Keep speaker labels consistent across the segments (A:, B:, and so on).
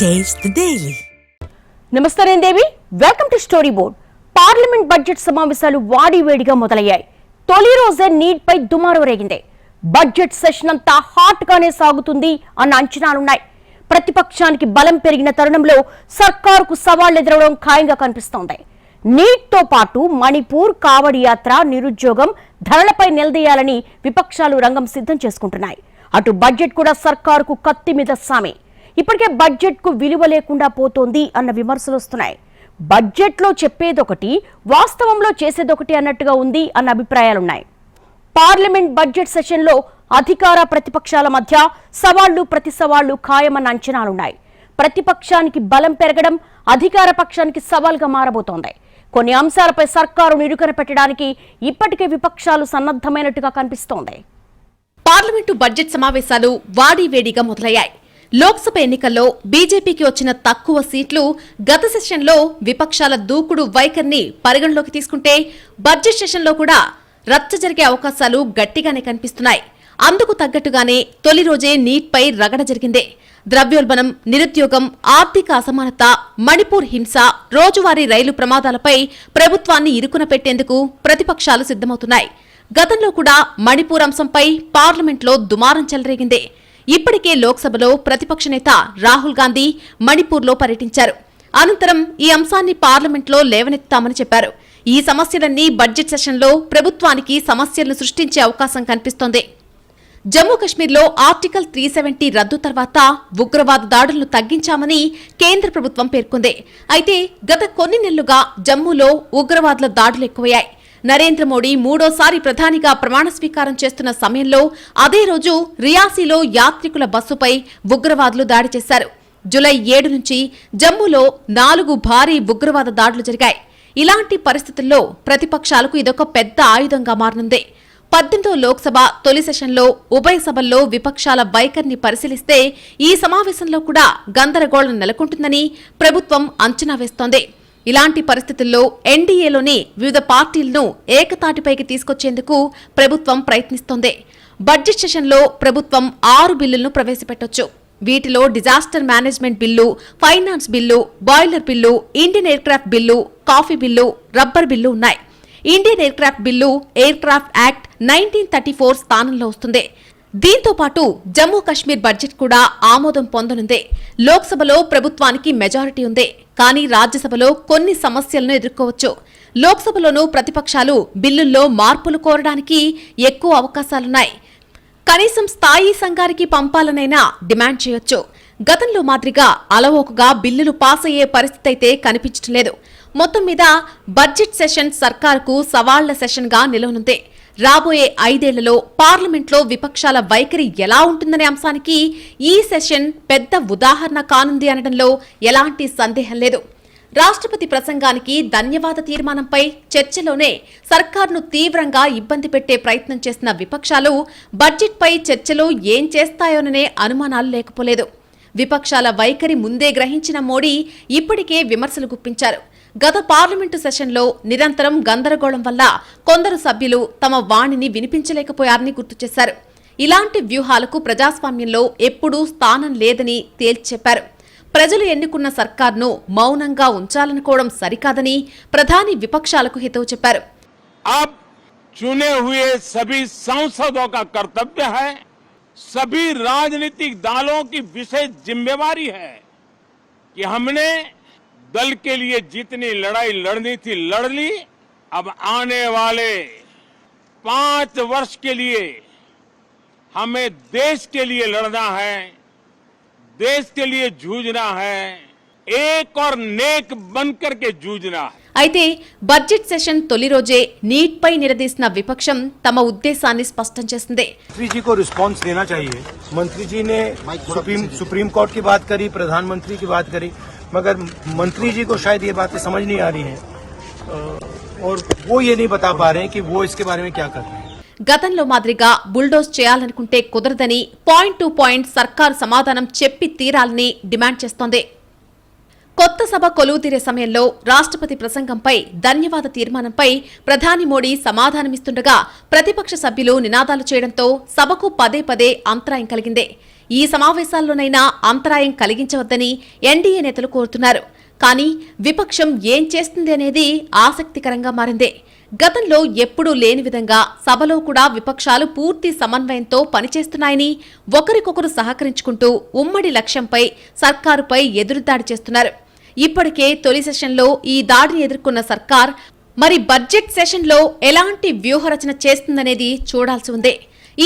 A: Taste daily
B: నమస్తే నేను Devi. Welcome to story board parliament budget సమావేశాలు వాడివేడిగా మొదలయ్యాయి. తొలి రోజే నీట్ పై దుమారు రేగింది. బడ్జెట్ సెషన్ అంతా హాట్ గానే సాగుతుంది అన్న అంచనాలున్నాయి. ప్రతిపక్షానికి బలం పెరిగిన తరుణంలో సర్కారుకు సవాళ్ళు ఎదురవడం ఖాయంగా కనిపిస్తోంది. నీట్తో పాటు మణిపూర్ కావడి యాత్ర నిరుద్యోగం ధరలపై నిలదీయాలని విపక్షాలు రంగం సిద్ధం చేసుకుంటున్నాయి. అటు బడ్జెట్ కూడా సర్కారుకు కత్తి మీద సామే. ఇప్పటికే బడ్జెట్కు విలువ లేకుండా పోతోంది అన్న విమర్శలు వస్తున్నాయి. బడ్జెట్లో చెప్పేదొకటి వాస్తవంలో చేసేదొకటి అన్నట్టుగా ఉంది అన్న అభిప్రాయాలున్నాయి. పార్లమెంట్ బడ్జెట్ సెషన్లో అధికార ప్రతిపక్షాల మధ్య సవాళ్ళు ప్రతి సవాళ్ళు ఖాయమన్న అంచనాలున్నాయి. ప్రతిపక్షానికి బలం పెరగడం అధికార పక్షానికి సవాల్గా మారబోతోంది. కొన్ని అంశాలపై సర్కారు నిరుకన పెట్టడానికి ఇప్పటికే విపక్షాలు సన్నద్ధమైనట్టుగా కనిపిస్తోంది.
C: పార్లమెంటు బడ్జెట్ సమావేశాలు వాడివేడిగా మొదలయ్యాయి. లోక్సభ ఎన్నికల్లో బీజేపీకి వచ్చిన తక్కువ సీట్లు గత సెషన్లో విపక్షాల దూకుడు వైఖరిని పరిగణలోకి తీసుకుంటే బడ్జెట్ సెషన్లో కూడా రచ్చ జరిగే అవకాశాలు గట్టిగానే కనిపిస్తున్నాయి. అందుకు తగ్గట్టుగానే తొలి రోజే నీట్పై రగడ జరిగిందే. ద్రవ్యోల్బణం నిరుద్యోగం ఆర్థిక అసమానత మణిపూర్ హింస రోజువారీ రైలు ప్రమాదాలపై ప్రభుత్వాన్ని ఇరుకున పెట్టేందుకు ప్రతిపక్షాలు సిద్ధమవుతున్నాయి. గతంలో కూడా మణిపూర్ అంశంపై పార్లమెంట్లో దుమారం చెలరేగింది. ఇప్పటికే లోక్సభలో ప్రతిపక్ష నేత రాహుల్ గాంధీ మణిపూర్లో పర్యటించారు. అనంతరం ఈ అంశాన్ని పార్లమెంట్లో లేవనెత్తామని చెప్పారు. ఈ సమస్యలన్నీ బడ్జెట్ సెషన్లో ప్రభుత్వానికి సమస్యలను సృష్టించే అవకాశం కనిపిస్తోంది. జమ్మూ కశ్మీర్లో ఆర్టికల్ త్రీ సెవెంటీ రద్దు తర్వాత ఉగ్రవాద దాడులను తగ్గించామని కేంద్ర ప్రభుత్వం పేర్కొంది. అయితే గత కొన్ని నెలలుగా జమ్మూలో ఉగ్రవాదుల దాడులు ఎక్కువయ్యాయి. నరేంద్ర మోడీ మూడోసారి ప్రధానిగా ప్రమాణ స్వీకారం చేస్తున్న సమయంలో అదే రోజు రియాసీలో యాత్రికుల బస్సుపై ఉగ్రవాదులు దాడి చేశారు. జులై ఏడు నుంచి జమ్మూలో నాలుగు భారీ ఉగ్రవాద దాడులు జరిగాయి. ఇలాంటి పరిస్థితుల్లో ప్రతిపక్షాలకు ఇదొక పెద్ద ఆయుధంగా మారనుంది. పద్దెనిమిదో లోక్సభ తొలి సెషన్లో ఉభయ సభల్లో విపక్షాల వైఖరిని పరిశీలిస్తే ఈ సమావేశంలో కూడా గందరగోళం నెలకొంటుందని ప్రభుత్వం అంచనా వేస్తోంది. ఇలాంటి పరిస్థితుల్లో ఎన్డీఏలోని వివిధ పార్టీలను ఏకతాటిపైకి తీసుకొచ్చేందుకు ప్రభుత్వం ప్రయత్నిస్తోంది. బడ్జెట్ సెషన్లో ప్రభుత్వం ఆరు బిల్లులను ప్రవేశపెట్టొచ్చు. వీటిలో disaster management bill finance bill boiler bill Indian aircraft bill coffee bill rubber bill ఉన్నాయి. Indian aircraft bill aircraft act nineteen thirty four స్థానంలో వస్తుంది. దీంతో పాటు జమ్మూ కశ్మీర్ బడ్జెట్ కూడా ఆమోదం పొందనుంది. లోక్సభలో ప్రభుత్వానికి మెజారిటీ ఉంది. కానీ రాజ్యసభలో కొన్ని సమస్యలను ఎదుర్కోవచ్చు. లోక్సభలోనూ ప్రతిపక్షాలు బిల్లుల్లో మార్పులు కోరడానికి ఎక్కువ అవకాశాలున్నాయి. కనీసం స్థాయి సంఘానికి పంపాలనైనా డిమాండ్ చేయొచ్చు. గతంలో మాదిరిగా అలవోకగా బిల్లులు పాస్ అయ్యే పరిస్థితి అయితే కనిపించడం లేదు. మొత్తం మీద బడ్జెట్ సెషన్ సర్కార్కు సవాళ్ళ సెషన్గా నిలవనుంది. రాబోయే ఐదేళ్ళలో పార్లమెంట్లో విపక్షాల వైఖరి ఎలా ఉంటుందనే అంశానికి ఈ సెషన్ పెద్ద ఉదాహరణ కానుంది అనడంలో ఎలాంటి సందేహం లేదు. రాష్ట్రపతి ప్రసంగానికి ధన్యవాద తీర్మానంపై చర్చలోనే సర్కార్ను తీవ్రంగా ఇబ్బంది పెట్టే ప్రయత్నం చేసిన విపక్షాలు బడ్జెట్పై చర్చలో ఏం చేస్తాయోననే అనుమానాలు లేకపోలేదు. విపక్షాల వైఖరి ముందే గ్రహించిన మోడీ ఇప్పటికే విమర్శలు గుప్పించారు. గత పార్లమెంటు సెషన్లో నిరంతరం గందరగోళం వల్ల కొందరు సభ్యులు తమ వాణిని వినిపించలేకపోయారని గుర్తు చేశారు ఇలాంటి వ్యూహాలకు ప్రజాస్వామ్యంలో ఎప్పుడూ స్థానం లేదని తేల్చి చెప్పారు ప్రజలు ఎన్నుకున్న సర్కార్ను మౌనంగా ఉంచాలనుకోవడం సరికాదని ప్రధాని విపక్షాలకు హితవు చెప్పారు
D: अब चुने हुए सभी सांसदों का कर्तव्य है सभी राजनीतिक दलों की विशेष जिम्मेवारी है कि हमने दल के लिए जितनी लड़ाई लड़नी थी लड़ ली अब आने वाले पांच वर्ष के लिए हमें देश के लिए लड़ना है देश के लिए जूझना है एक और नेक बनकर के जूझना है
C: అయితే బడ్జెట్ సెషన్ తొలి రోజే నీట్పై నిలదీసిన విపక్షం తమ ఉద్దేశాన్ని స్పష్టం చేసింది
E: मंत्री जी को रिस्पांस देना चाहिए मंत्री जी ने सुप्रीम सुप्रीम कोर्ट की बात करी प्रधानमंत्री की बात करी मगर मंत्री जी को शायद ये बातें समझ नहीं आ रही हैं अ, और वो ये नहीं बता पा रहे हैं कि वो इसके बारे में क्या कर रहे हैं
C: గతంలో మాదిరిగా బుల్డోజ్ చేయాలనుకుంటే కుదరదని పాయింట్ టు పాయింట్ సర్కారు సమాధానం చెప్పి తీరాలని డిమాండ్ చేస్తోంది కొత్త సభ కొలువుతీరే సమయంలో రాష్ట్రపతి ప్రసంగంపై ధన్యవాద తీర్మానంపై ప్రధాని మోడీ సమాధానమిస్తుండగా ప్రతిపక్ష సభ్యులు నినాదాలు చేయడంతో సభకు పదే పదే అంతరాయం కలిగిందే ఈ సమావేశాల్లోనైనా అంతరాయం కలిగించవద్దని ఎన్డీఏ నేతలు కోరుతున్నారు. కానీ విపక్షం ఏం చేస్తుంది అనేది ఆసక్తికరంగా మారిందే. గతంలో ఎప్పుడూ లేని విధంగా సభలో కూడా విపక్షాలు పూర్తి సమన్వయంతో పనిచేస్తున్నాయని ఒకరికొకరు సహకరించుకుంటూ ఉమ్మడి లక్ష్యంపై సర్కారుపై ఎదురుదాడి చేస్తున్నారు. ఇప్పటికే తొలి సెషన్లో ఈ దాడిని ఎదుర్కొన్న సర్కార్ మరి బడ్జెట్ సెషన్లో ఎలాంటి వ్యూహరచన చేస్తుందనేది చూడాల్సి ఉంది.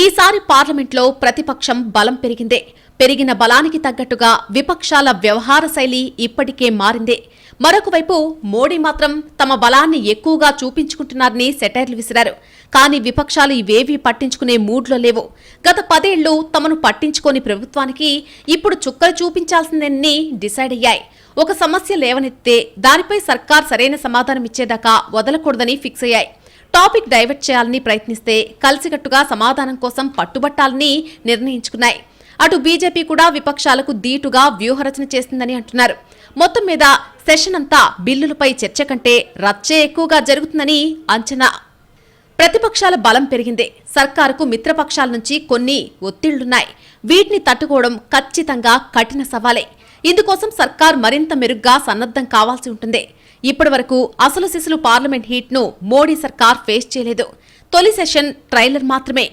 C: ఈసారి పార్లమెంట్లో ప్రతిపక్షం బలం పెరిగిందే. పెరిగిన బలానికి తగ్గట్టుగా విపక్షాల వ్యవహార శైలి ఇప్పటికే మారిందే. మరొకవైపు మోడీ మాత్రం తమ బలాన్ని ఎక్కువగా చూపించుకుంటున్నారని సెటైర్లు విసిరారు. కానీ విపక్షాలు ఇవేవీ పట్టించుకునే మూడ్లో లేవు. గత పదేళ్ళు తమను పట్టించుకోని ప్రభుత్వానికి ఇప్పుడు చుక్కలు చూపించాల్సిందని డిసైడ్ అయ్యాయి. ఒక సమస్య లేవనెత్తే దానిపై సర్కార్ సరైన సమాధానం ఇచ్చేదాకా వదలకూడదని ఫిక్స్ అయ్యాయి. టాపిక్ డైవర్ట్ చేయాలని ప్రయత్నిస్తే కలిసికట్టుగా సమాధానం కోసం పట్టుబట్టాలని నిర్ణయించుకున్నాయి. అటు బీజేపీ కూడా విపక్షాలకు దీటుగా వ్యూహరచన చేస్తుందని అంటున్నారు. మొత్తం మీద సెషన్ అంతా బిల్లులపై చర్చ కంటే రచ్చే ఎక్కువగా జరుగుతుందని అంచనా. ప్రతిపక్షాల బలం పెరిగిందే. సర్కారుకు మిత్రపక్షాల నుంచి కొన్ని ఒత్తిళ్ళున్నాయి. వీటిని తట్టుకోవడం ఖచ్చితంగా కఠిన సవాలే. ఇందుకోసం సర్కార్ మరింత మెరుగ్గా సన్నద్ధం కావాల్సి ఉంటుంది. ఇప్పటి వరకు అసలు శిశులు పార్లమెంట్ హీట్ను మోడీ సర్కార్ ఫేస్ చేయలేదు. తొలి సెషన్ ట్రైలర్ మాత్రమే.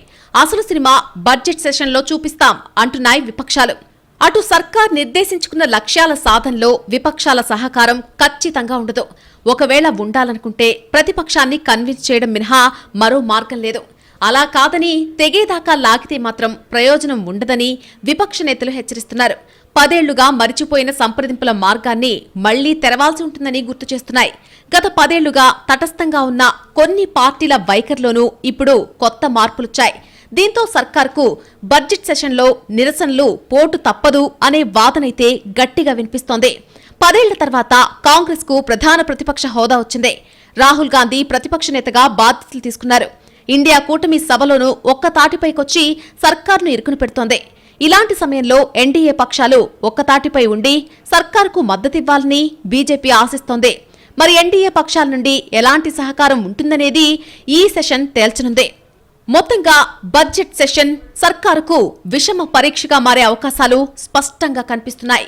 C: అసలు సినిమా బడ్జెట్ సెషన్లో చూపిస్తాం అంటున్నాయి విపక్షాలు. అటు సర్కార్ నిర్దేశించుకున్న లక్ష్యాల సాధనలో విపక్షాల సహకారం ఖచ్చితంగా ఉండదు. ఒకవేళ ఉండాలనుకుంటే ప్రతిపక్షాన్ని కన్విన్స్ చేయడం మినహా మరో మార్గం లేదు. అలా కాదని తెగేదాకా లాగితే మాత్రం ప్రయోజనం ఉండదని విపక్ష నేతలు హెచ్చరిస్తున్నారు. పదేళ్ళుగా మరిచిపోయిన సంప్రదింపుల మార్గాన్ని మళ్ళీ తెరవాల్సి ఉంటుందని గుర్తు చేస్తున్నాయి. గత పదేళ్ళుగా తటస్థంగా ఉన్న కొన్ని పార్టీల వైఖరిలోనూ ఇప్పుడు కొత్త మార్పులొచ్చాయి. దీంతో సర్కార్కు బడ్జెట్ సెషన్లో నిరసనలు పోటు తప్పదు అనే వాదనైతే గట్టిగా వినిపిస్తోంది. పదేళ్ళ తర్వాత కాంగ్రెస్కు ప్రధాన ప్రతిపక్ష హోదా వచ్చింది. రాహుల్ గాంధీ ప్రతిపక్ష నేతగా బాధ్యతలు తీసుకున్నారు. ఇండియా కూటమి సభలోనూ ఒక్క తాటిపైకొచ్చి సర్కార్ను ఇరుకుని పెడుతోంది. ఇలాంటి సమయంలో ఎన్డీఏ పక్షాలు ఒక్కతాటిపై ఉండి సర్కార్కు మద్దతివ్వాలని బీజేపీ ఆశిస్తోంది. మరి ఎన్డీఏ పక్షాల నుండి ఎలాంటి సహకారం ఉంటుందనేది ఈ సెషన్ తేల్చనుంది. మొత్తంగా బడ్జెట్ సెషన్ సర్కారుకు విషమ పరీక్షగా మారే అవకాశాలు స్పష్టంగా కనిపిస్తున్నాయి.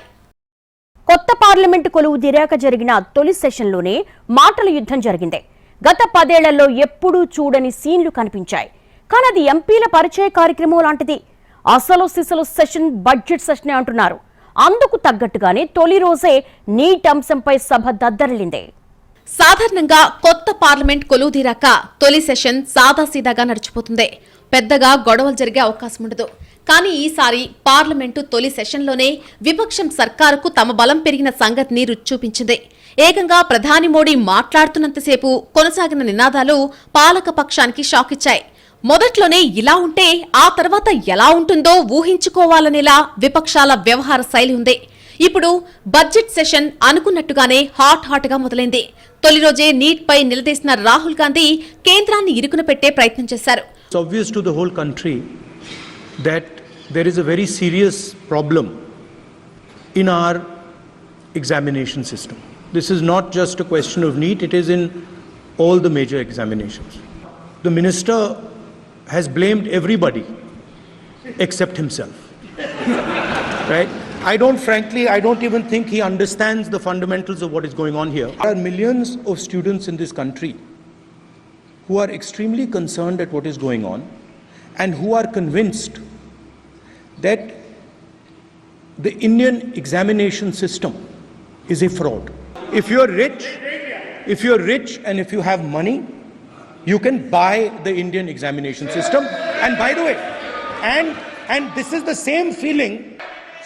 B: కొత్త పార్లమెంటు కొలువు దిరాక జరిగిన తొలి సెషన్లోనే మాటల యుద్ధం జరిగింది. గత పదేళ్ళలో ఎప్పుడూ చూడని సీన్లు కనిపించాయి. కానీ అది ఎంపీల పరిచయ కార్యక్రమం లాంటిది. అసలు సిసలు సెషన్ బడ్జెట్ సెషనే అంటున్నారు. అందుకు తగ్గట్టుగానే తొలి రోజే నీట్ అంశంపై సభ దద్దరిల్లింది.
C: సాధారణంగా కొత్త పార్లమెంట్ కొలువుదీరాక తొలి సెషన్ సాదాసీదాగా నడిచిపోతుంది. పెద్దగా గొడవలు జరిగే అవకాశం ఉండదు. కానీ ఈసారి పార్లమెంటు తొలి సెషన్లోనే విపక్షం సర్కారుకు తమ బలం పెరిగిన సంగతిని రుచి చూపించింది. ఏకంగా ప్రధాని మోడీ మాట్లాడుతున్నంతసేపు కొనసాగిన నినాదాలు పాలక పక్షానికి షాక్ ఇచ్చాయి మొదట్లోనే ఇలా ఉంటే ఆ తర్వాత ఎలా ఉంటుందో ఊహించుకోవాలనేలా విపక్షాల వ్యవహార శైలి ఉంది. ఇప్పుడు బడ్జెట్ సెషన్ అనుకున్నట్టుగానే హాట్ హాట్గా మొదలైంది. తొలి రోజే నీట్ పై నిలదీసిన రాహుల్ గాంధీ కేంద్రాన్ని ఇరుకున పెట్టే ప్రయత్నం చేశారు.
E: It's obvious to the whole country that there is a very serious problem in our examination system. This is not just a question of NEET, it is in all the major examinations. The minister has blamed everybody except himself. right? I don't, frankly, I don't even think he understands the fundamentals of what is going on here. There are millions of students in this country who are extremely concerned at what is going on and who are convinced that the Indian examination system is a fraud. If you're rich, if you're rich and if you have money, you can buy the Indian examination system. And by the way, and and this is the same feeling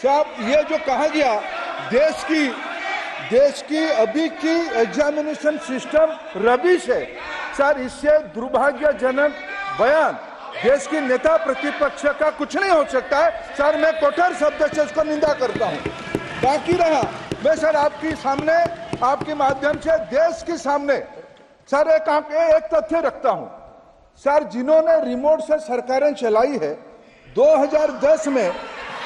A: साहब ये जो कहा गया देश की देश की अभी की एग्जामिनेशन सिस्टम रबिश है सर इससे दुर्भाग्यजनक बयान देश की नेता प्रतिपक्ष का कुछ नहीं हो सकता है सर मैं कठोर शब्द से इसको निंदा करता हूँ बाकी रहा मैं सर आपकी सामने आपके माध्यम से देश के सामने सर एक एक तथ्य रखता हूँ। सर, जिन्होंने रिमोट से सरकारें चलाई है 2010 में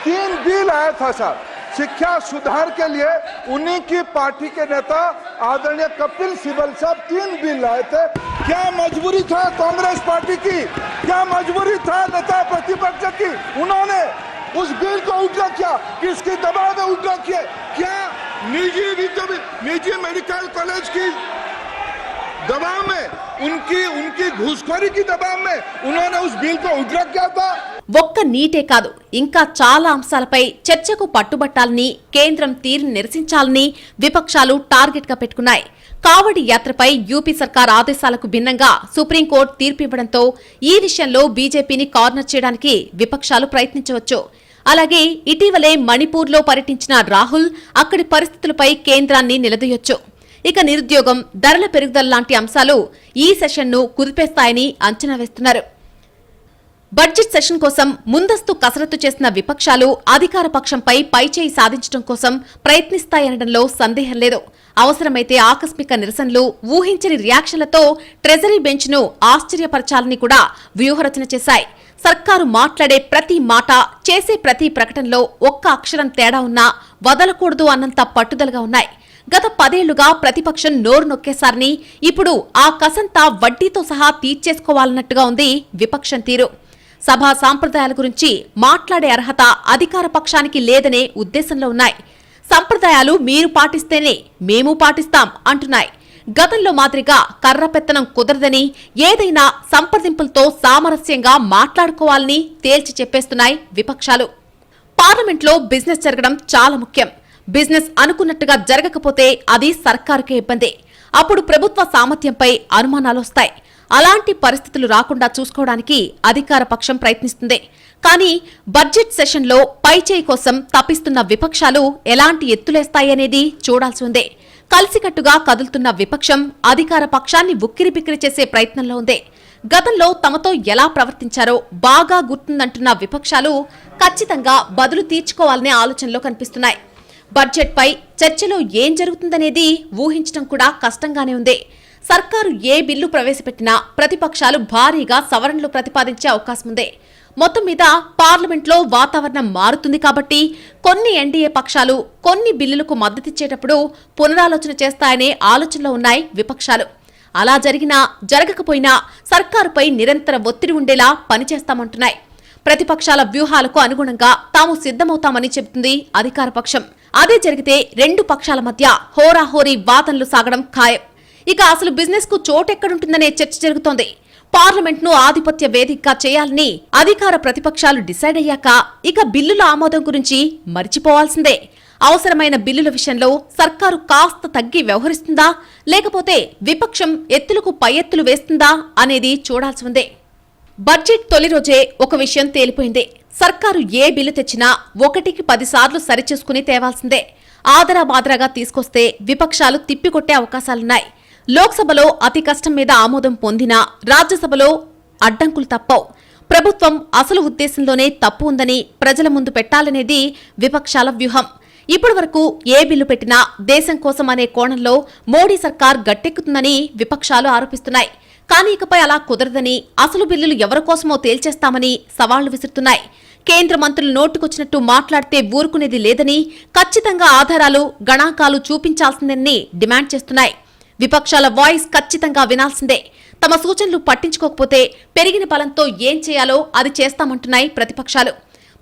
A: तीन बिल आया था सर, शिक्षा सुधार के लिए उन्हीं की पार्टी के नेता आदरणीय कपिल सिब्बल साहब तीन बिल लाए थे। क्या मजबूरी था कांग्रेस पार्टी की? क्या मजबूरी था नेता प्रतिपक्ष की? उन्होंने उस बिल को उठा किया, किसके दबाव में उठा किया? क्या निजी विद्या- निजी मेडिकल कॉलेज की दबाव में उनकी उनकी घूसखोरी की दबाव में उन्होंने उस बिल को उठा किया था
C: ఒక్క నీటే కాదు ఇంకా చాలా అంశాలపై చర్చకు పట్టుబట్టాలని కేంద్రం తీరును నిరసించాలని విపక్షాలు టార్గెట్ గా పెట్టుకున్నాయి కావడి యాత్రపై యూపీ సర్కార్ ఆదేశాలకు భిన్నంగా సుప్రీంకోర్టు తీర్పు ఇవ్వడంతో ఈ విషయంలో బీజేపీని కార్నర్ చేయడానికి విపక్షాలు ప్రయత్నించవచ్చు అలాగే ఇటీవలే మణిపూర్లో పర్యటించిన రాహుల్ అక్కడి పరిస్థితులపై కేంద్రాన్ని నిలదీయొచ్చు. ఇక నిరుద్యోగం ధరల పెరుగుదల లాంటి అంశాలు ఈ సెషన్ను కుదిపేస్తాయని అంచనా వేస్తున్నారు. బడ్జెట్ సెషన్ కోసం ముందస్తు కసరత్తు చేసిన విపక్షాలు అధికార పక్షంపై పైచేయి సాధించడం కోసం ప్రయత్నిస్తాయనడంలో సందేహం లేదు. అవసరమైతే ఆకస్మిక నిరసనలు ఊహించని రియాక్షన్లతో ట్రెజరీ బెంచ్ను ఆశ్చర్యపరచాలని కూడా వ్యూహరచన చేశాయి. సర్కారు మాట్లాడే ప్రతి మాట చేసే ప్రతి ప్రకటనలో ఒక్క అక్షరం తేడా ఉన్నా వదలకూడదు అన్నంత పట్టుదలగా ఉన్నాయి. గత పదేళ్ళుగా ప్రతిపక్షం నోరు నొక్కేశారని ఇప్పుడు ఆ కసంతా వడ్డీతో సహా తీర్చేసుకోవాలన్నట్టుగా ఉంది విపక్షం తీరు. సభా సాంప్రదాయాల గురించి మాట్లాడే అర్హత అధికార పక్షానికి లేదనే ఉద్దేశంలో ఉన్నాయి. సంప్రదాయాలు మీరు పాటిస్తేనే మేము పాటిస్తాం అంటున్నాయి. గతంలో మాదిరిగా కర్ర పెత్తనం కుదరదని ఏదైనా సంప్రదింపులతో సామరస్యంగా మాట్లాడుకోవాలని తేల్చి చెప్పేస్తున్నాయి విపక్షాలు. పార్లమెంట్లో బిజినెస్ జరగడం చాలా ముఖ్యం. బిజినెస్ అనుకున్నట్టుగా జరగకపోతే అది సర్కారుకే ఇబ్బంది. అప్పుడు ప్రభుత్వ సామర్థ్యంపై అనుమానాలొస్తాయి అలాంటి పరిస్థితులు రాకుండా చూసుకోవడానికి అధికార పక్షం ప్రయత్నిస్తుంది. కానీ బడ్జెట్ సెషన్లో పైచేయి కోసం తప్పిస్తున్న విపక్షాలు ఎలాంటి ఎత్తులేస్తాయనేది చూడాల్సి ఉంది. కలిసికట్టుగా కదులుతున్న విపక్షం అధికార పక్షాన్ని ఉక్కిరిబిక్కిరి చేసే ప్రయత్నంలో ఉంది. గతంలో తమతో ఎలా ప్రవర్తించారో బాగా గుర్తుందంటున్న విపక్షాలు ఖచ్చితంగా బదులు తీర్చుకోవాలనే ఆలోచనలో కనిపిస్తున్నాయి. బడ్జెట్పై చర్చలో ఏం జరుగుతుందనేది ఊహించడం కూడా కష్టంగానే ఉంది. సర్కారు ఏ బిల్లు ప్రవేశపెట్టినా ప్రతిపక్షాలు భారీగా సవరణలు ప్రతిపాదించే అవకాశం ఉంది. మొత్తం మీద పార్లమెంట్లో వాతావరణం మారుతుంది కాబట్టి కొన్ని ఎన్డీఏ పక్షాలు కొన్ని బిల్లులకు మద్దతిచ్చేటప్పుడు పునరాలోచన చేస్తాయనే ఆలోచనలో ఉన్నాయి విపక్షాలు. అలా జరిగినా జరగకపోయినా సర్కారుపై నిరంతర ఒత్తిడి ఉండేలా పనిచేస్తామంటున్నాయి. ప్రతిపక్షాల వ్యూహాలకు అనుగుణంగా తాము సిద్ధమవుతామని చెబుతుంది అధికార పక్షం. అదే జరిగితే రెండు పక్షాల మధ్య హోరాహోరీ వాదనలు సాగడం ఖాయం. ఇక అసలు బిజినెస్కు చోటెక్కడుంటుందనే చర్చ జరుగుతోంది. పార్లమెంట్ను ఆధిపత్య వేదికగా చేయాలని అధికార ప్రతిపక్షాలు డిసైడ్ అయ్యాక ఇక బిల్లుల ఆమోదం గురించి మర్చిపోవాల్సిందే. అవసరమైన బిల్లుల విషయంలో సర్కారు కాస్త తగ్గి వ్యవహరిస్తుందా? లేకపోతే విపక్షం ఎత్తులకు పై ఎత్తులు వేస్తుందా అనేది చూడాల్సి ఉంది. బడ్జెట్ తొలి రోజే ఒక విషయం తేలిపోయింది. సర్కారు ఏ బిల్లు తెచ్చినా ఒకటికి పదిసార్లు సరిచేసుకుని తేవాల్సిందే. ఆదరాబాదరాగా తీసుకొస్తే విపక్షాలు తిప్పికొట్టే అవకాశాలున్నాయి. లోక్సభలో అతి కష్టం మీద ఆమోదం పొందినా రాజ్యసభలో అడ్డంకులు తప్పవు. ప్రభుత్వం అసలు ఉద్దేశంలోనే తప్పు ఉందని ప్రజల ముందు పెట్టాలనేది విపక్షాల వ్యూహం. ఇప్పటి వరకు ఏ బిల్లు పెట్టినా దేశం కోసం అనే కోణంలో మోడీ సర్కార్ గట్టెక్కుతుందని విపక్షాలు ఆరోపిస్తున్నాయి. కానీ ఇకపై అలా కుదరదని అసలు బిల్లులు ఎవరి కోసమో తేల్చేస్తామని సవాళ్ళు విసురుతున్నాయి. కేంద్ర మంత్రులు నోటుకొచ్చినట్టు మాట్లాడితే ఊరుకునేది లేదని ఖచ్చితంగా ఆధారాలు గణాంకాలు చూపించాల్సిందని డిమాండ్ చేస్తున్నాయి. విపక్షాల వాయిస్ ఖచ్చితంగా వినాల్సిందే. తమ సూచనలు పట్టించుకోకపోతే పెరిగిన బలంతో ఏం చేయాలో అది చేస్తామంటున్నాయి ప్రతిపక్షాలు.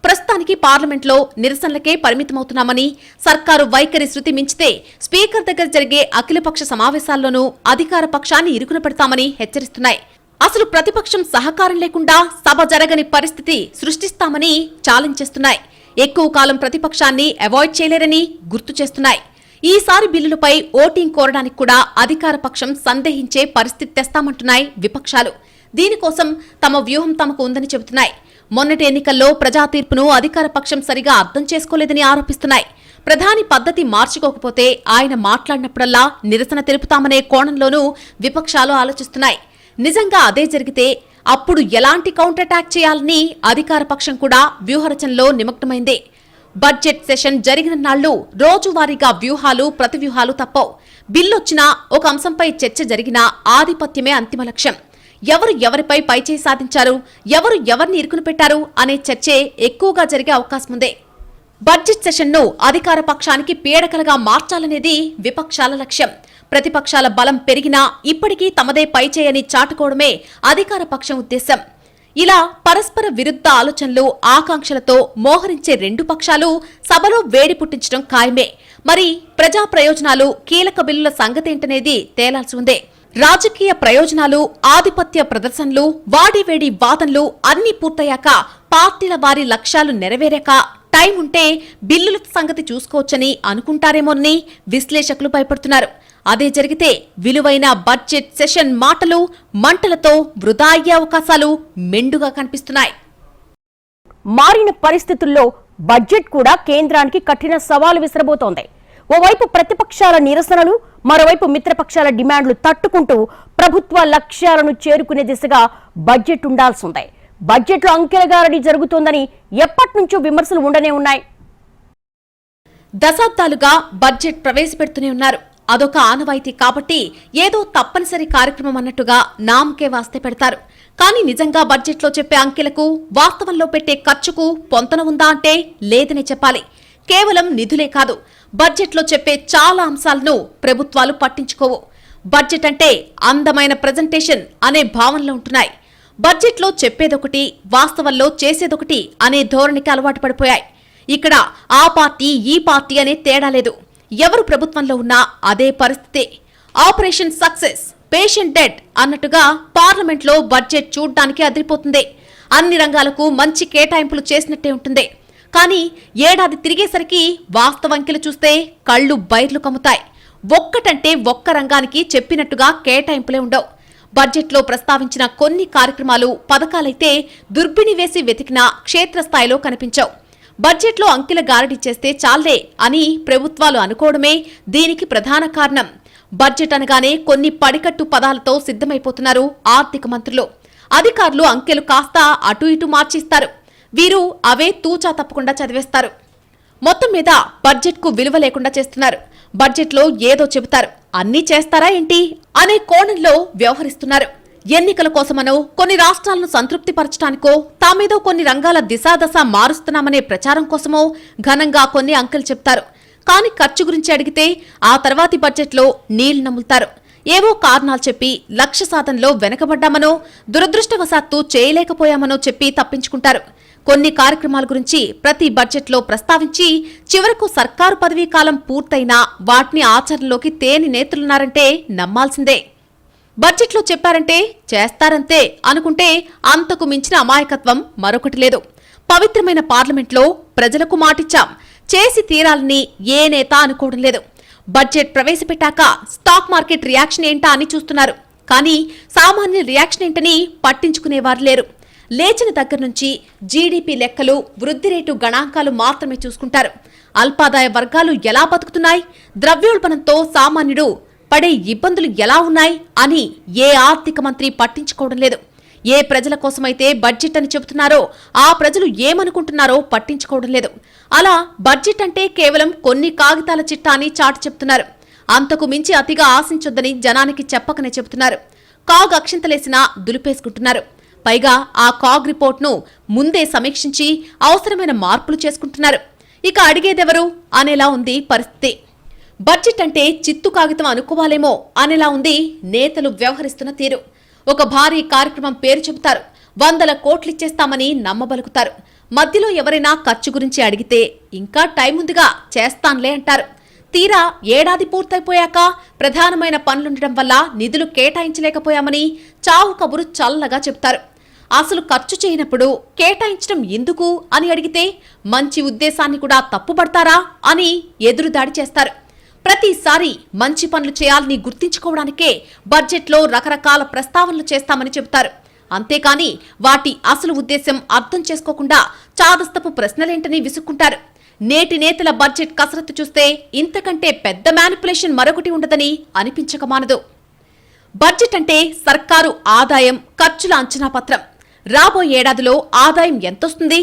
C: ప్రస్తుతానికి పార్లమెంట్లో నిరసనలకే పరిమితమవుతున్నామని సర్కారు వైఖరి శృతి మించితే స్పీకర్ దగ్గర జరిగే అఖిలపక్ష సమావేశాల్లోనూ అధికార పక్షాన్ని ఇరుకున పెడతామని హెచ్చరిస్తున్నాయి. అసలు ప్రతిపక్షం సహకారం లేకుండా సభ జరగని పరిస్థితి సృష్టిస్తామని ఛాలెంజ్ చేస్తున్నాయి. ఎక్కువ కాలం ప్రతిపక్షాన్ని అవాయిడ్ చేయలేరని గుర్తు చేస్తున్నాయి. ఈసారి బిల్లులపై ఓటింగ్ కోరడానికి కూడా అధికార పక్షం సందేహించే పరిస్థితి తెస్తామంటున్నాయి విపక్షాలు. దీనికోసం తమ వ్యూహం తమకు ఉందని చెబుతున్నాయి. మొన్నటి ఎన్నికల్లో ప్రజా తీర్పును అధికార పక్షం సరిగా అర్థం చేసుకోలేదని ఆరోపిస్తున్నాయి. ప్రధాని పద్ధతి మార్చుకోకపోతే ఆయన మాట్లాడినప్పుడల్లా నిరసన తెలుపుతామనే కోణంలోనూ విపక్షాలు ఆలోచిస్తున్నాయి. నిజంగా అదే జరిగితే అప్పుడు ఎలాంటి కౌంటర్ అటాక్ చేయాలని అధికార పక్షం కూడా వ్యూహరచనలో నిమగ్నమైంది. బడ్జెట్ సెషన్ జరిగిన నాళ్ళు రోజువారీగా వ్యూహాలు ప్రతివ్యూహాలు తప్పవు. బిల్లొచ్చినా ఒక అంశంపై చర్చ జరిగినా ఆధిపత్యమే అంతిమ లక్ష్యం. ఎవరు ఎవరిపై పైచేయి సాధించారు? ఎవరు ఎవరిని ఇరుకును పెట్టారు? అనే చర్చే ఎక్కువగా జరిగే అవకాశం ఉంది బడ్జెట్ సెషన్ను అధికార పక్షానికి పీడకలుగా మార్చాలనేది విపక్షాల లక్ష్యం. ప్రతిపక్షాల బలం పెరిగినా ఇప్పటికీ తమదే పైచేయని చాటుకోవడమే అధికార పక్షం ఉద్దేశం ఇలా పరస్పర విరుద్ధ ఆలోచనలు ఆకాంక్షలతో మోహరించే రెండు పక్షాలు సభలో వేడి పుట్టించడం ఖాయమే. మరి ప్రజా ప్రయోజనాలు కీలక బిల్లుల సంగతేంటనేది తేలాల్సి ఉందే. రాజకీయ ప్రయోజనాలు ఆధిపత్య ప్రదర్శనలు వాడివేడి వాదనలు అన్ని పూర్తయ్యాక పార్టీల వారి లక్ష్యాలు నెరవేరాక టైం ఉంటే బిల్లుల సంగతి చూసుకోవచ్చని అనుకుంటారేమోనని విశ్లేషకులు భయపడుతున్నారు. అదే జరిగితే విలువైన బడ్జెట్ సెషన్ మాటలు మంటలతో వృధా అయ్యే అవకాశాలు మెండుగా కనిపిస్తున్నాయి.
B: మారిన పరిస్థితుల్లో బడ్జెట్ కూడా కేంద్రానికి కఠిన సవాలు విసిరబోతోంది. ఓవైపు ప్రతిపక్షాల నిరసనలు మరోవైపు మిత్రపక్షాల డిమాండ్లు తట్టుకుంటూ ప్రభుత్వ లక్ష్యాలను చేరుకునే దిశగా బడ్జెట్ ఉండాల్సిందే. బడ్జెట్లో అంకెల గారడి జరుగుతోందని ఎప్పటి నుంచో విమర్శలు ఉండనే ఉన్నాయి.
C: దశాబ్దాలుగా బడ్జెట్ ప్రవేశపెడుతూనే ఉన్నారు. అదొక ఆనవాయితీ కాబట్టి ఏదో తప్పనిసరి కార్యక్రమం అన్నట్టుగా నామకే వాస్తే పెడతారు. కానీ నిజంగా బడ్జెట్లో చెప్పే అంకెలకు వాస్తవంలో పెట్టే ఖర్చుకు పొంతన ఉందా అంటే లేదనే చెప్పాలి. కేవలం నిధులే కాదు బడ్జెట్లో చెప్పే చాలా అంశాలను ప్రభుత్వాలు పట్టించుకోవు. బడ్జెట్ అంటే అందమైన ప్రజెంటేషన్ అనే భావనలో ఉంటున్నాయి. బడ్జెట్లో చెప్పేదొకటి వాస్తవంలో చేసేదొకటి అనే ధోరణికి అలవాటు పడిపోయాయి. ఇక్కడ ఆ పార్టీ ఈ పార్టీ అనే తేడా లేదు. ఎవరు ప్రభుత్వంలో ఉన్నా అదే పరిస్థితే. ఆపరేషన్ సక్సెస్ పేషెంట్ డెడ్ అన్నట్టుగా పార్లమెంట్లో బడ్జెట్ చూడ్డానికి అదిరిపోతుంది. అన్ని రంగాలకు మంచి కేటాయింపులు చేసినట్టే ఉంటుంది. కానీ ఏడాది తిరిగేసరికి వాస్తవంకెలు చూస్తే కళ్ళు బైర్లు కమ్ముతాయి. ఒక్కటంటే ఒక్క రంగానికి చెప్పినట్టుగా కేటాయింపులే ఉండవు. బడ్జెట్లో ప్రస్తావించిన కొన్ని కార్యక్రమాలు పథకాలైతే దుర్బిణి వేసి వెతికినా క్షేత్రస్థాయిలో కనిపించవు. బడ్జెట్లో అంకెల గారడి చేస్తే చాలే అని ప్రభుత్వాలు అనుకోవడమే దీనికి ప్రధాన కారణం. బడ్జెట్ అనగానే కొన్ని పడికట్టు పదాలతో సిద్ధమైపోతున్నారు ఆర్థిక మంత్రులు. అధికారులు అంకెలు కాస్త అటు ఇటు మార్చిస్తారు. వీరు అవే తూచా తప్పకుండా చదివేస్తారు. మొత్తం మీద బడ్జెట్కు విలువ లేకుండా చేస్తున్నారు. బడ్జెట్లో ఏదో చెబుతారు. అన్నీ చేస్తారా ఏంటి? అనే కోణంలో వ్యవహరిస్తున్నారు. ఎన్నికల కోసమనో కొన్ని రాష్ట్రాలను సంతృప్తిపరచడానికో తామేదో కొన్ని రంగాల దిశాదశ మారుస్తున్నామనే ప్రచారం కోసమో ఘనంగా కొన్ని అంకెలు చెప్తారు. కానీ ఖర్చు గురించి అడిగితే ఆ తర్వాతి బడ్జెట్లో నీళ్ళు నములుతారు. ఏవో కారణాలు చెప్పి లక్ష్య సాధనలో వెనకబడ్డామనో దురదృష్టవశాత్తు చేయలేకపోయామనో చెప్పి తప్పించుకుంటారు. కొన్ని కార్యక్రమాల గురించి ప్రతి బడ్జెట్లో ప్రస్తావించి చివరకు సర్కారు పదవీ కాలం పూర్తయినా వాటిని ఆచరణలోకి తేని నేతలున్నారంటే నమ్మాల్సిందే. బడ్జెట్లో చెప్పారంటే చేస్తారంతే అనుకుంటే అంతకు మించిన అమాయకత్వం మరొకటి లేదు. పవిత్రమైన పార్లమెంట్లో ప్రజలకు మాటిచ్చాం. చేసి తీరాలని ఏ నేత అనుకోవడం లేదు. బడ్జెట్ ప్రవేశపెట్టాక స్టాక్ మార్కెట్ రియాక్షన్ ఏంటా అని చూస్తున్నారు. కానీ సామాన్య రియాక్షన్ ఏంటని పట్టించుకునేవారు లేరు. లేచిన దగ్గర నుంచి జీడీపీ లెక్కలు వృద్ధి రేటు గణాంకాలు మాత్రమే చూసుకుంటారు. అల్పాదాయ వర్గాలు ఎలా బతుకుతున్నాయి? ద్రవ్యోల్బణంతో సామాన్యుడు పడే ఇబ్బందులు ఎలా ఉన్నాయి అని ఏ ఆర్థిక మంత్రి పట్టించుకోవడం లేదు. ఏ ప్రజల కోసమైతే బడ్జెట్ అని చెబుతున్నారో ఆ ప్రజలు ఏమనుకుంటున్నారో పట్టించుకోవడం లేదు. అలా బడ్జెట్ అంటే కేవలం కొన్ని కాగితాల చిట్టా అని చాటు చెప్తున్నారు. అంతకు మించి అతిగా ఆశించొద్దని జనానికి చెప్పకనే చెబుతున్నారు. కాగ్ అక్షింతలేసినా దులిపేసుకుంటున్నారు. పైగా ఆ కాగ్ రిపోర్ట్ను ముందే సమీక్షించి అవసరమైన మార్పులు చేసుకుంటున్నారు. ఇక అడిగేదెవరు అనేలా ఉంది పరిస్థితి. బడ్జెట్ అంటే చిత్తు కాగితం అనుకోవాలేమో అనేలా ఉంది నేతలు వ్యవహరిస్తున్న తీరు. ఒక భారీ కార్యక్రమం పేరు చెబుతారు. వందల కోట్లిచ్చేస్తామని నమ్మబలుకుతారు. మధ్యలో ఎవరైనా ఖర్చు గురించి అడిగితే ఇంకా టైం ఉందిగా చేస్తాన్లే అంటారు. తీరా ఏడాది పూర్తయిపోయాక ప్రధానమైన పనులుండడం వల్ల నిధులు కేటాయించలేకపోయామని చావు కబురు చల్లగా చెప్తారు అసలు ఖర్చు చేయనప్పుడు కేటాయించడం ఎందుకు అని అడిగితే మంచి ఉద్దేశాన్ని కూడా తప్పుపడతారా అని ఎదురుదాడి చేస్తారు. ప్రతిసారి మంచి పనులు చేయాలని గుర్తించుకోవడానికే బడ్జెట్లో రకరకాల ప్రస్తావనలు చేస్తామని చెబుతారు. అంతేకాని వాటి అసలు ఉద్దేశం అర్థం చేసుకోకుండా చాదస్తపు ప్రశ్నలేంటని విసుక్కుంటారు. నేటి నేతల బడ్జెట్ కసరత్తు చూస్తే ఇంతకంటే పెద్ద మ్యానిపులేషన్ మరొకటి ఉండదని అనిపించక మానదు. బడ్జెట్ అంటే సర్కారు ఆదాయం ఖర్చుల అంచనా పత్రం. రాబోయే ఏడాదిలో ఆదాయం ఎంతొస్తుంది?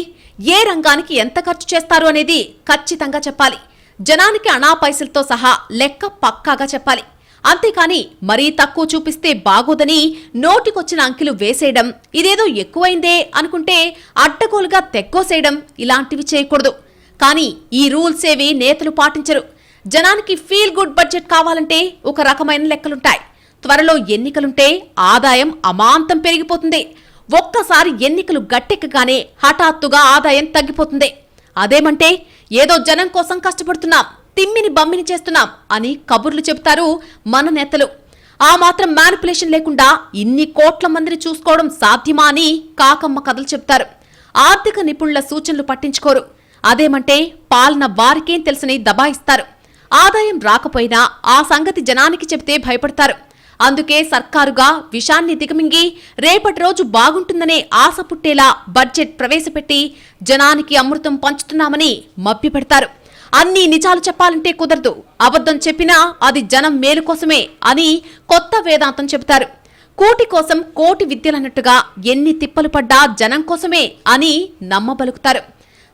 C: ఏ రంగానికి ఎంత ఖర్చు చేస్తారు అనేది ఖచ్చితంగా చెప్పాలి. జనానికి అనా పైసలతో సహా లెక్క పక్కాగా చెప్పాలి. అంతేకాని మరీ తక్కువ చూపిస్తే బాగోదని నోటికొచ్చిన అంకెలు వేసేయడం ఇదేదో ఎక్కువైందే అనుకుంటే అడ్డగోలుగా తెక్కోసేయడం ఇలాంటివి చేయకూడదు. కానీ ఈ రూల్స్ ఏవి నేతలు పాటించరు. జనానికి ఫీల్ గుడ్ బడ్జెట్ కావాలంటే ఒక రకమైన లెక్కలుంటాయి. త్వరలో ఎన్నికలుంటే ఆదాయం అమాంతం పెరిగిపోతుంది. ఒక్కసారి ఎన్నికలు గట్టెక్కగానే హఠాత్తుగా ఆదాయం తగ్గిపోతుంది. అదేమంటే ఏదో జనం కోసం కష్టపడుతున్నాం తిమ్మిని బమ్మిని చేస్తున్నాం అని కబుర్లు చెబుతారు మన నేతలు. ఆ మాత్రం మ్యానిపులేషన్ లేకుండా ఇన్ని కోట్ల మందిని చూసుకోవడం సాధ్యమా అని కాకమ్మ కథలు చెప్తారు ఆర్థిక నిపుణుల సూచనలు పట్టించుకోరు. అదేమంటే పాలన వారికేం తెలుసని దబాయిస్తారు. ఆదాయం రాకపోయినా ఆ సంగతి జనానికి చెబితే భయపడతారు. అందుకే సర్కారుగా విషాన్ని దిగమింగి రేపటి రోజు బాగుంటుందనే ఆశ పుట్టేలా బడ్జెట్ ప్రవేశపెట్టి జనానికి అమృతం పంచుతున్నామని మభ్యపెడతారు. అన్ని నిజాలు చెప్పాలంటే కుదరదు. అబద్ధం చెప్పినా అది జనం మేలు కోసమే అని కొత్త వేదాంతం చెబుతారు. కోటి కోసం కోటి విద్యలన్నట్టుగా ఎన్ని తిప్పలు పడ్డా జనం కోసమే అని నమ్మబలుకుతారు.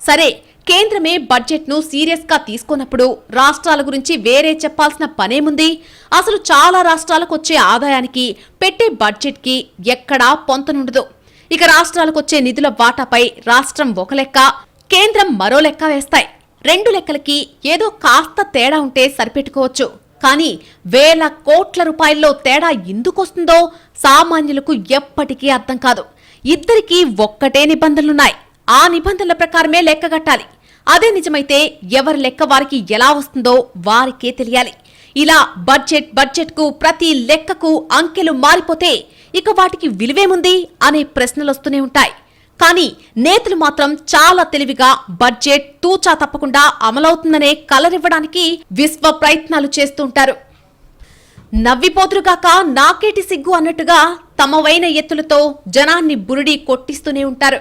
C: సరే కేంద్రమే బడ్జెట్ను సీరియస్గా తీసుకున్నప్పుడు రాష్ట్రాల గురించి వేరే చెప్పాల్సిన పనేముంది? అసలు చాలా రాష్ట్రాలకు వచ్చే ఆదాయానికి పెట్టే బడ్జెట్కి ఎక్కడా పొంతనుండదు. ఇక రాష్ట్రాలకు వచ్చే నిధుల వాటాపై రాష్ట్రం ఒక లెక్క కేంద్రం మరో లెక్క వేస్తాయి. రెండు లెక్కలకి ఏదో కాస్త తేడా ఉంటే సరిపెట్టుకోవచ్చు. కానీ వేల కోట్ల రూపాయల్లో తేడా ఎందుకొస్తుందో సామాన్యులకు ఎప్పటికీ అర్థం కాదు. ఇద్దరికీ ఒక్కటే నిబంధనలున్నాయి. ఆ నిబంధనల ప్రకారమే లెక్కగట్టాలి అదే నిజమైతే ఎవరి లెక్క వారికి ఎలా వస్తుందో వారికే తెలియాలి. ఇలా బడ్జెట్ బడ్జెట్కు ప్రతి లెక్కకు అంకెలు మారిపోతే ఇక వాటికి విలువేముంది అనే ప్రశ్నలొస్తూనే ఉంటాయి. కానీ నేతలు మాత్రం చాలా తెలివిగా బడ్జెట్ తూచా తప్పకుండా అమలవుతుందనే కలరివ్వడానికి విశ్వ ప్రయత్నాలు చేస్తూ ఉంటారు. నవ్విపోతురుగాక నాకేటి సిగ్గు అన్నట్టుగా తమవైన ఎత్తులతో జనాన్ని బురిడి కొట్టిస్తూనే ఉంటారు.